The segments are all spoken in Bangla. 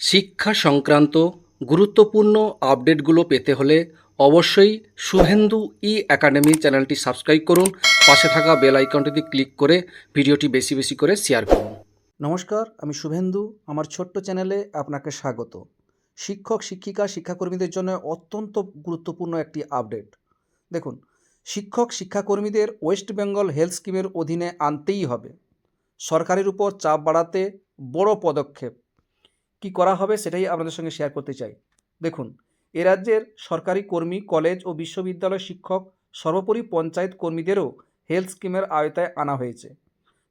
শিক্ষা সংক্রান্ত গুরুত্বপূর্ণ আপডেটগুলো পেতে হলে অবশ্যই শুভেন্দু ই একাডেমি চ্যানেলটি সাবস্ক্রাইব করুন। পাশে থাকা বেল আইকনটিতে ক্লিক করে ভিডিওটি বেশি বেশি করে শেয়ার করুন। নমস্কার, আমি শুভেন্দু। আমার ছোট্ট চ্যানেলে আপনাকে স্বাগত। শিক্ষক, শিক্ষিকা, শিক্ষাকর্মীদের জন্য অত্যন্ত গুরুত্বপূর্ণ একটি আপডেট। দেখুন, শিক্ষক, শিক্ষাকর্মীদের ওয়েস্ট বেঙ্গল হেলথ স্কিমের অধীনে আনতেই হবে। সরকারের উপর চাপ বাড়াতে বড় পদক্ষেপ। কি করা হবে সেটাই আপনাদের সঙ্গে শেয়ার করতে চাই। দেখুন, এ রাজ্যের সরকারি কর্মী কলেজ ও বিশ্ববিদ্যালয় শিক্ষক সর্বোপরি পঞ্চায়েত কর্মীদেরও হেলথ স্কিমের আওতায় আনা হয়েছে।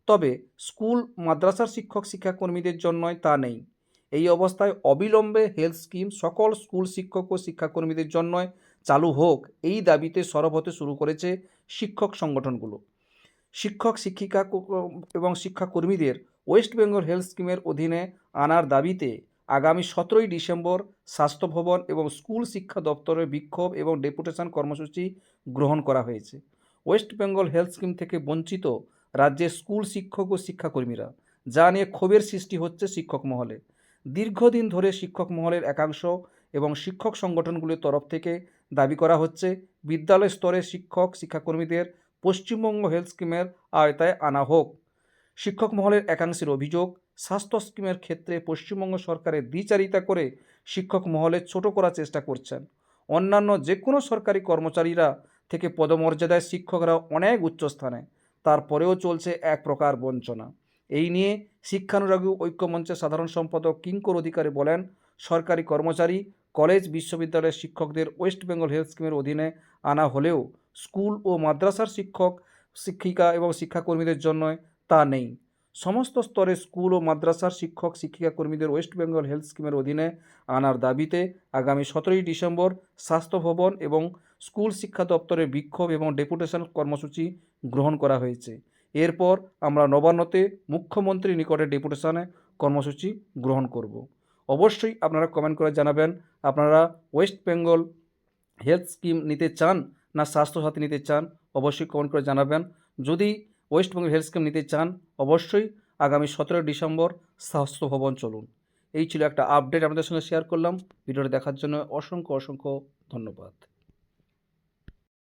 তবে স্কুল, মাদ্রাসার শিক্ষক শিক্ষাকর্মীদের জন্যই তা নেই। এই অবস্থায় অবিলম্বে হেলথ স্কিম সকল স্কুল শিক্ষক ও শিক্ষাকর্মীদের জন্যই চালু হোক এই দাবিতে সরব হতে শুরু করেছে শিক্ষক সংগঠনগুলো। শিক্ষক, শিক্ষিকা এবং শিক্ষাকর্মীদের ওয়েস্ট বেঙ্গল হেলথ স্কিমের অধীনে আনার দাবিতে আগামী সতেরোই ডিসেম্বর স্বাস্থ্য ভবন এবং স্কুল শিক্ষা দপ্তরের বিক্ষোভ এবং ডেপুটেশন কর্মসূচি গ্রহণ করা হয়েছে। ওয়েস্ট বেঙ্গল হেলথ স্কিম থেকে বঞ্চিত রাজ্যের স্কুল শিক্ষক ও শিক্ষাকর্মীরা, যা নিয়ে ক্ষোভের সৃষ্টি হচ্ছে শিক্ষক মহলে। দীর্ঘদিন ধরে শিক্ষক মহলের একাংশ এবং শিক্ষক সংগঠনগুলির তরফ থেকে দাবি করা হচ্ছে, বিদ্যালয় স্তরে শিক্ষক শিক্ষাকর্মীদের পশ্চিমবঙ্গ হেলথ স্কিমের আওতায় আনা হোক। শিক্ষক মহলের একাংশের অভিযোগ, স্বাস্থ্য স্কিমের ক্ষেত্রে পশ্চিমবঙ্গ সরকারের দ্বিচারিতা করে শিক্ষক মহলে ছোট করার চেষ্টা করছেন। অন্যান্য যে কোনো সরকারি কর্মচারীরা থেকে পদমর্যাদায় শিক্ষকরা অনেক উচ্চস্থানে তারপরেও চলছে এক প্রকার বঞ্চনা। এই নিয়ে শিক্ষানুরাগী ঐক্যমঞ্চের সাধারণ সম্পাদক কিঙ্কর অধিকারী বলেন, সরকারি কর্মচারী কলেজ, বিশ্ববিদ্যালয়ের শিক্ষকদের ওয়েস্ট বেঙ্গল হেলথ স্কিমের অধীনে আনা হলেও স্কুল ও মাদ্রাসার শিক্ষক, শিক্ষিকা এবং শিক্ষাকর্মীদের জন্য তা নেই। সমস্ত স্তরে স্কুল ও মাদ্রাসার শিক্ষক, শিক্ষিকা কর্মীদের ওয়েস্ট বেঙ্গল হেলথ স্কিমের অধীনে আনার দাবিতে আগামী সতেরোই ডিসেম্বর স্বাস্থ্য ভবন এবং স্কুল শিক্ষা দপ্তরের বিক্ষোভ এবং ডেপুটেশন কর্মসূচি গ্রহণ করা হয়েছে। এরপর আমরা নবান্নতে মুখ্যমন্ত্রীর নিকটে ডেপুটেশনে কর্মসূচি গ্রহণ করব। অবশ্যই আপনারা কমেন্ট করে জানাবেন, আপনারা ওয়েস্ট বেঙ্গল হেলথ স্কিম নিতে চান না স্বাস্থ্যসাথী নিতে চান, অবশ্যই কমেন্ট করে জানাবেন। যদি ওয়েস্ট বেঙ্গল হেলথ স্কিম নিতে চান, অবশ্যই আগামী সতেরোই ডিসেম্বর স্বাস্থ্য ভবন চলুন। এই ছিল একটা আপডেট আপনাদের সঙ্গে শেয়ার করলাম। ভিডিওটা দেখার জন্য অসংখ্য অসংখ্য ধন্যবাদ।